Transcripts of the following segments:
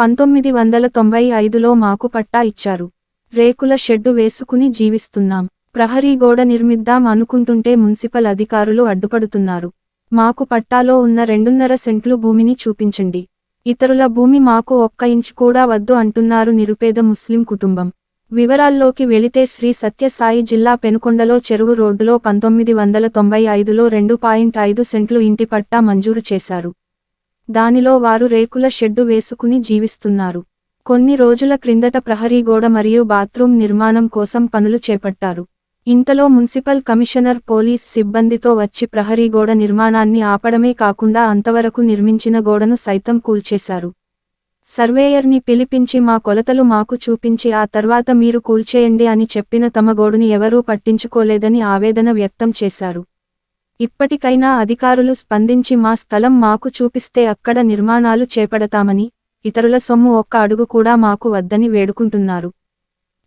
పంతొమ్మిది వందల తొంభై ఐదులో మాకు పట్టా ఇచ్చారు. రేకుల షెడ్డు వేసుకుని జీవిస్తున్నాం. ప్రహరీ గోడ నిర్మిద్దాం అనుకుంటుంటే మున్సిపల్ అధికారులు అడ్డుపడుతున్నారు. మాకు పట్టాలో ఉన్న రెండున్నర సెంట్లు భూమిని చూపించండి. ఇతరుల భూమి మాకు ఒక్క ఇంచు కూడా వద్దు అంటున్నారు నిరుపేద ముస్లిం కుటుంబం. వివరాల్లోకి వెళితే శ్రీ సత్యసాయి జిల్లా పెనుకొండలో చెరువు రోడ్డులో పంతొమ్మిది వందల తొంభై ఐదులో రెండు పాయింట్ ఐదు సెంట్లు ఇంటి పట్టా మంజూరు చేశారు. దానిలో వారు రేకుల షెడ్డు వేసుకుని జీవిస్తున్నారు. కొన్ని రోజుల క్రిందట ప్రహరీ గోడ మరియు బాత్రూం నిర్మాణం కోసం పనులు చేపట్టారు. ఇంతలో మున్సిపల్ కమిషనర్ పోలీస్ సిబ్బందితో వచ్చి ప్రహరీ గోడ నిర్మాణాన్ని ఆపడమే కాకుండా అంతవరకు నిర్మించిన గోడను సైతం కూల్చేశారు. సర్వేయర్ని పిలిపించి మా కొలతలు మాకు చూపించి ఆ తర్వాత మీరు కూల్చేయండి అని చెప్పిన తమ గోడుని ఎవరూ పట్టించుకోలేదని ఆవేదన వ్యక్తం చేశారు. ఇప్పటికైనా అధికారులు స్పందించి మా స్థలం మాకు చూపిస్తే అక్కడ నిర్మాణాలు చేపడతామని ఇతరుల సొమ్ము ఒక్క అడుగు కూడా మాకు వద్దని వేడుకుంటున్నారు.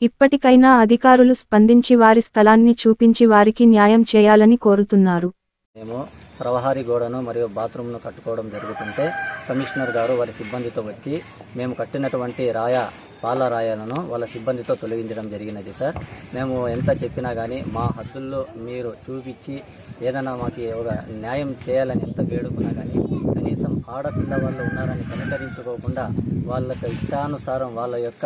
ఇప్పటికైనా అధికారులు స్పందించి వారి స్థలాన్ని చూపించి వారికి న్యాయం చేయాలని కోరుతున్నారు. మేము ప్రవహారి గోడను మరియు బాత్రూమ్ను కట్టుకోవడం జరుగుతుంటే కమిషనర్ గారు వారి సిబ్బందితో వచ్చి మేము కట్టినటువంటి రాయ పాలరాయాలను వాళ్ళ సిబ్బందితో తొలగించడం జరిగినది సార్. మేము ఎంత చెప్పినా కానీ మా హద్దుల్లో మీరు చూపించి ఏదైనా మాకు ఒక న్యాయం చేయాలని ఎంత వేడుకున్నా కానీ కనీసం ఆడపిల్ల వాళ్ళు ఉన్నారని కనికరించుకోకుండా వాళ్ళకి ఇష్టానుసారం వాళ్ళ యొక్క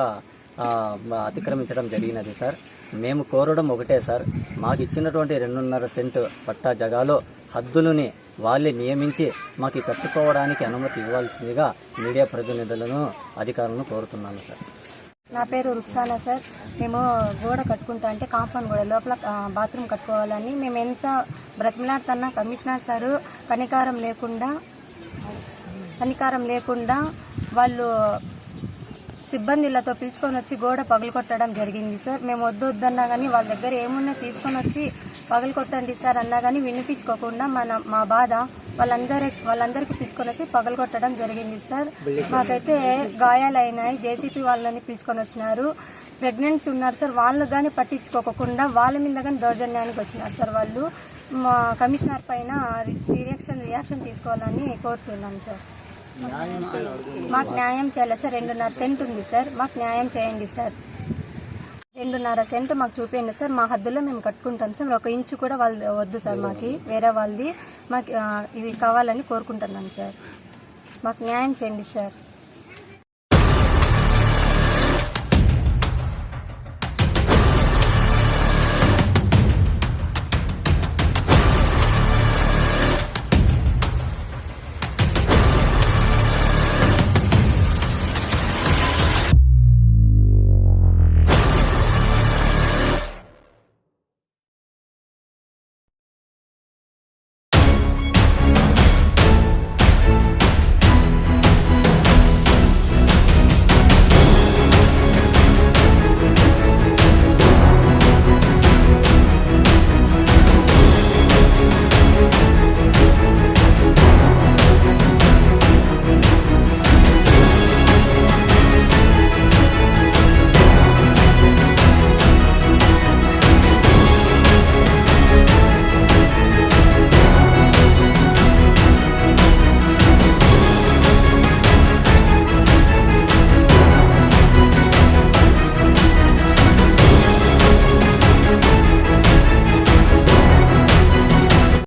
అతిక్రమించడం జరిగినది సార్. మేము కోరడం ఒకటే సార్. మాకు ఇచ్చినటువంటి రెండున్నర సెంటు పట్టా జగాలో హద్దులని వాళ్ళే నియమించి మాకు కట్టుకోవడానికి అనుమతి ఇవ్వాల్సిందిగా మీడియా ప్రతినిధులను అధికారులను కోరుతున్నాను సార్. నా పేరు రుక్సానా సార్. మేము గోడ కట్టుకుంటా అంటే కాంపౌండ్ గోడ లోపల బాత్రూమ్ కట్టుకోవాలని. మేము ఎంత బ్రతిమలాడుతున్నా కమిషనర్ సారు కనికారం లేకుండా కనికారం లేకుండా వాళ్ళు సిబ్బందిలతో పిలుచుకొని వచ్చి గోడ పగలగొట్టడం జరిగింది సార్. మేము వద్దు వద్దన్నా కానీ వాళ్ళ దగ్గర ఏమున్నా తీసుకొని వచ్చి పగలు కొట్టండి సార్ అన్నా కానీ వినిపించుకోకుండా మన మా బాధ వాళ్ళందరి వాళ్ళందరికీ పిలుచుకొని వచ్చి పగలు కొట్టడం జరిగింది సార్. మాకైతే గాయాలైనాయి జేసీపీ వాళ్ళని పిలుచుకొని వచ్చినారు. ప్రెగ్నెన్సీ ఉన్నారు సార్ వాళ్ళు కానీ పట్టించుకోకుండా వాళ్ళ మీద కానీ దౌర్జన్యానికి వచ్చినారు సార్ వాళ్ళు. మా కమిషనర్ పైన రియాక్షన్ రియాక్షన్ తీసుకోవాలని కోరుతున్నాం సార్. మాకు న్యాయం చేయాలి సార్ రెండున్నర సెంట్ ఉంది సార్ మాకు న్యాయం చేయండి సార్. రెండున్నర సెంట్ మాకు చూపించండి సార్. మా హద్దులో మేము కట్టుకుంటాం సార్. ఒక ఇంచు కూడా వాళ్ళు వద్దు సార్ మాకు. వేరే వాళ్ళది మాకు ఇవి కావాలని కోరుకుంటున్నాం సార్. మాకు న్యాయం చేయండి సార్.